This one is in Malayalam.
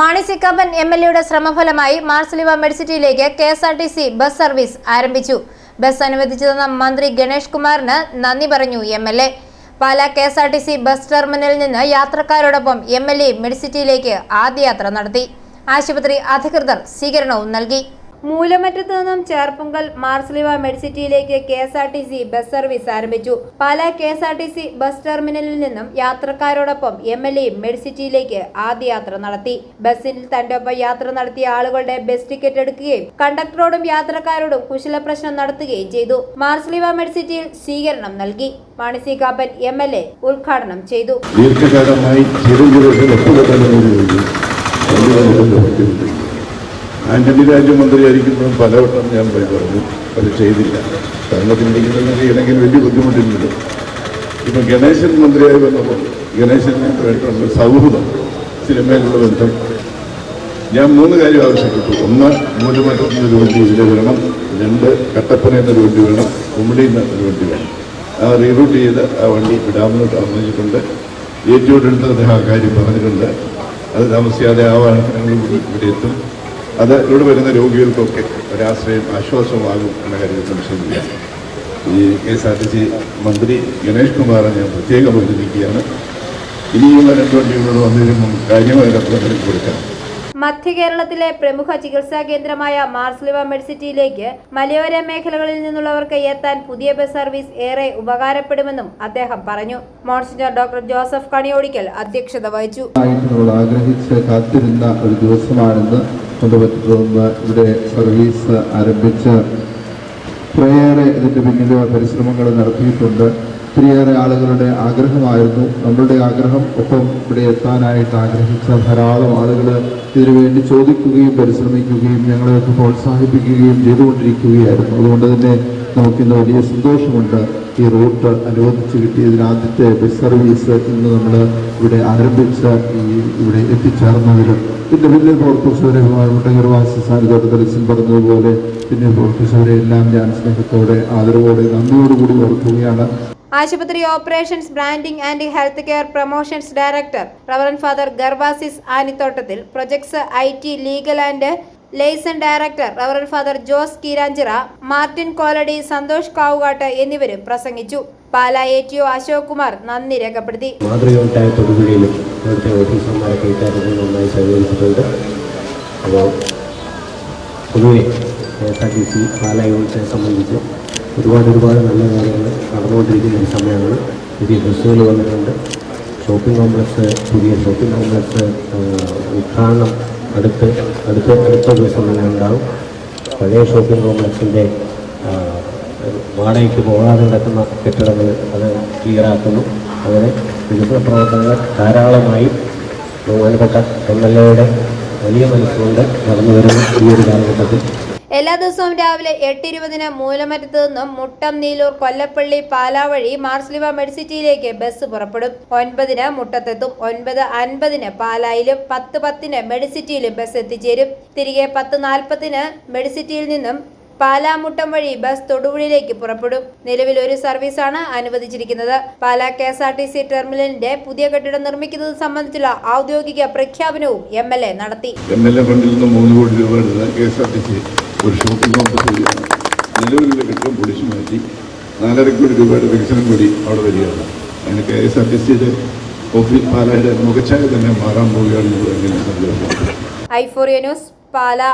Mani C Kappan M L എയുടെ ശ്രമഫലമായി Mar Sleeva മെഡിസിറ്റിയിലേക്ക് K S R T C bus service ആരംഭിച്ചു. ബസ് അനുവദിച്ചു തന്ന മന്ത്രി ഗണേഷ് കുമാറിന് നന്ദി പറഞ്ഞു M L A. Pala K S R T C bus ടെർമിനലിൽ നിന്ന് യാത്രക്കാരോടൊപ്പം എം എൽ എ മെഡിസിറ്റിയിലേക്ക് ആദ്യയാത്ര നടത്തി. ആശുപത്രി അധികൃതർ സ്വീകരണവും നൽകി. മൂലമറ്റത്ത് നിന്നും Cherpunkal Mar Sleeva മെഡ്സിറ്റിയിലേക്ക് K S R T C bus service ആരംഭിച്ചു. Pala K S R T C bus ടെർമിനലിൽ നിന്നും യാത്രക്കാരോടൊപ്പം എം എൽ എയും മെഡ്സിറ്റിയിലേക്ക് ആദ്യ യാത്ര നടത്തി. ബസ്സിൽ തന്റെ ഒപ്പം യാത്ര നടത്തിയ ആളുകളുടെ ബസ് ടിക്കറ്റ് എടുക്കുകയും കണ്ടക്ടറോടും യാത്രക്കാരോടും കുശല പ്രശ്നം നടത്തുകയും ചെയ്തു. മാർസലിവ മെഡ്സിറ്റിയിൽ സ്വീകരണം നൽകി. Mani C Kappan M L A ഉദ്ഘാടനം ചെയ്തു. ദീർഘകാലമായി ആന്റണി രാജ്യമന്ത്രിയായിരിക്കുമ്പോഴും പലവട്ടം ഞാൻ പറഞ്ഞു അത് ചെയ്തില്ല. ഭരണത്തിലിരിക്കുന്നത് ചെയ്യണമെങ്കിൽ വലിയ ബുദ്ധിമുട്ടില്ലല്ലോ. ഇപ്പം ഗണേശൻ മന്ത്രിയായി വന്നപ്പോൾ ഗണേശനായിട്ടുള്ള സൗഹൃദം സിനിമയിലുള്ള ബന്ധം. ഞാൻ മൂന്ന് കാര്യം ആവശ്യപ്പെട്ടു. ഒന്ന് മൂലമറ്റത്തിന് വണ്ടി ഇതിൽ വേണം. രണ്ട് കട്ടപ്പനയിൽ നിന്ന് ഒരു വണ്ടി വേണം. കുമളിയിൽ നിന്ന് ഒരു വണ്ടി വേണം. ആ റീറൂട്ട് ചെയ്ത് ആ വണ്ടി വിടാമെന്ന് പറഞ്ഞിട്ടുണ്ട് ഏറ്റവും അടുത്ത് അദ്ദേഹം ആ കാര്യം പറഞ്ഞിട്ടുണ്ട്. അത് താമസിയാതെ ആ വാഹനങ്ങളും ഇവിടെ എത്തും. അത് ഇവിടെ വരുന്ന രോഗികൾക്കൊക്കെ ഒരാശ്രയം ആശ്വാസമാകും എന്ന കാര്യത്തിൽ സംശയമില്ല. ഈ K S R T C മന്ത്രി ഗണേഷ് കുമാറെ ഞാൻ പ്രത്യേകം അഭിനന്ദിക്കുകയാണ് ഇനിയുള്ള രണ്ടു വണ്ടികളോട് വന്നിരുന്നും കാര്യമായ റെപ്രസെന്റ് കൊടുക്കാം. മധ്യ കേരളത്തിലെ പ്രമുഖ ചികിത്സാ കേന്ദ്രമായ മാർസ്ലിവ മെഡിസിറ്റിയിലേക്ക് മലയോര മേഖലകളിൽ നിന്നുള്ളവർക്ക് എത്താൻ പുതിയ ബസ് സർവീസ് ഏറെ ഉപകാരപ്പെടുമെന്നും അദ്ദേഹം പറഞ്ഞു. മോൺസിനർ ഡോക്ടർ ജോസഫ് കണിയോടിക്കൽ അധ്യക്ഷത വഹിച്ചു. ആഗ്രഹിച്ച് കാത്തിരുന്ന ഒരു ദിവസമാണെന്ന്. കൊണ്ടുപറ്റുന്ന ഇവിടെ സർവീസ് ആരംഭിച്ച് കുറേയേറെ ഇതിന്റെ പിന്നിൽ പരിശ്രമങ്ങൾ നടത്തിയിട്ടുണ്ട്. ഒത്തിരിയേറെ ആളുകളുടെ ആഗ്രഹമായിരുന്നു. നമ്മളുടെ ആഗ്രഹം ഒപ്പം ഇവിടെ എത്താനായിട്ട് ആഗ്രഹിച്ച ധാരാളം ആളുകൾ ഇതിനു വേണ്ടി ചോദിക്കുകയും പരിശ്രമിക്കുകയും ഞങ്ങളെയൊക്കെ പ്രോത്സാഹിപ്പിക്കുകയും ചെയ്തുകൊണ്ടിരിക്കുകയായിരുന്നു. അതുകൊണ്ട് തന്നെ നമുക്കിന്ന് വലിയ സന്തോഷമുണ്ട് ഈ റൂട്ട് അനുവദിച്ച് കിട്ടിയതിന് ആദ്യത്തെ ബസ് സർവീസ് ഇന്ന് നമ്മൾ ഇവിടെ ആരംഭിച്ച ഈ ഇവിടെ എത്തിച്ചേർന്നതിൽ ഇതിന്റെ വലിയ പ്രവർത്തിച്ചവരെ ബഹുമാനപ്പെട്ട വാസി സാനിതോട്ട് ദർശൻ പറഞ്ഞതുപോലെ പിന്നെ പ്രവർത്തിച്ചവരെ എല്ലാം ഞാൻ സ്നേഹത്തോടെ ആദരവോടെ നന്ദിയോടുകൂടി ഓർക്കുകയാണ്. ആശുപത്രി operations branding and health care promotions director reverend father Gervasis Anithottathil projects I T legal and liaison director reverend father Jose Keeranchira Martin Koladi Santhosh Kavukattu എന്നിവരും പ്രസംഗിച്ചു. Pala A T O Ashok Kumar നന്ദി രേഖപ്പെടുത്തി. മാതൃകയുണ്ടായ തൊടുപുഴയിലും ഇവിടുത്തെ ഓഫീസർമാരൊക്കെ ഇക്കാര്യത്തിൽ നന്നായി സഹകരിച്ചിട്ടുണ്ട്. അപ്പോൾ പൊതുവെ K S R T C Pala സംബന്ധിച്ച് ഒരുപാട് ഒരുപാട് നല്ല കാര്യങ്ങൾ നടന്നുകൊണ്ടിരിക്കുന്ന ഒരു സമയമാണ്. പുതിയ ബസ്സുകൾ വന്നിട്ടുണ്ട്. ഷോപ്പിംഗ് കോംപ്ലക്സ് പുതിയ ഷോപ്പിംഗ് കോംപ്ലക്സ് ഉദ്ഘാടനം അടുത്ത് അടുത്ത അടുത്ത ദിവസം തന്നെ ഉണ്ടാകും. പഴയ ഷോപ്പിംഗ് കോംപ്ലക്സിന്റെ വാടകയ്ക്ക് പോകാതെ കിടക്കുന്ന കെട്ടിടങ്ങൾ അത് ക്ലിയറാക്കുന്നു. അങ്ങനെ വികസന പ്രവർത്തനങ്ങൾ ധാരാളമായി ബഹുമാനപ്പെട്ട എം എൽ എയുടെ വലിയ മനസ്സുകൊണ്ട് നടന്നു വരുന്ന ഈ ഒരു കാലഘട്ടത്തിൽ. എല്ലാ ദിവസവും രാവിലെ എട്ട് ഇരുപതിന് മൂലമറ്റത്ത് നിന്നും മുട്ടം നീലൂർ കൊല്ലപ്പള്ളി പാലാ വഴി മാർസ്ലിവ മെഡ്സിറ്റിയിലേക്ക് ബസ് പുറപ്പെടും. ഒൻപതിന് മുട്ടത്തെത്തും ഒൻപത് അൻപതിന് പാലായിലും പത്ത് പത്തിന് മെഡിസിറ്റിയിലും ബസ് എത്തിച്ചേരും. തിരികെ പത്ത് നാൽപ്പതിന് മെഡിസിറ്റിയിൽ നിന്നും പാലാമുട്ടം വഴി ബസ് തൊടുപുഴയിലേക്ക് പുറപ്പെടും. നിലവിൽ ഒരു സർവീസാണ് അനുവദിച്ചിരിക്കുന്നത്. Pala K S R T C ടെർമിനലിന്റെ പുതിയ കെട്ടിടം നിർമ്മിക്കുന്നത് സംബന്ധിച്ചുള്ള ഔദ്യോഗിക പ്രഖ്യാപനവും എം എൽ എ നടത്തി. എം എൽ എ ഫണ്ടിൽ നിന്ന് മൂന്ന് കോടി രൂപ എടുത്ത് K S R T C ഒരു ഷോപ്പിംഗ് കോംപ്ലക്സ് വരികയാണ് നിലവിലുള്ള കെട്ടിടം പൊളിച്ചു മാറ്റി നാലര കോടി രൂപയുടെ വികസനം കൂടി അവിടെ വരികയാണ്. അതിന് കെ എസ് ആർ ടി സിയുടെ ഓഫീസ് പാലയുടെ മുഖച്ഛായ തന്നെ മാറാൻ പോവുകയാണെന്ന് എങ്ങനെ സന്തോഷം ഐഫോറിയ ന്യൂസ് പാലാ.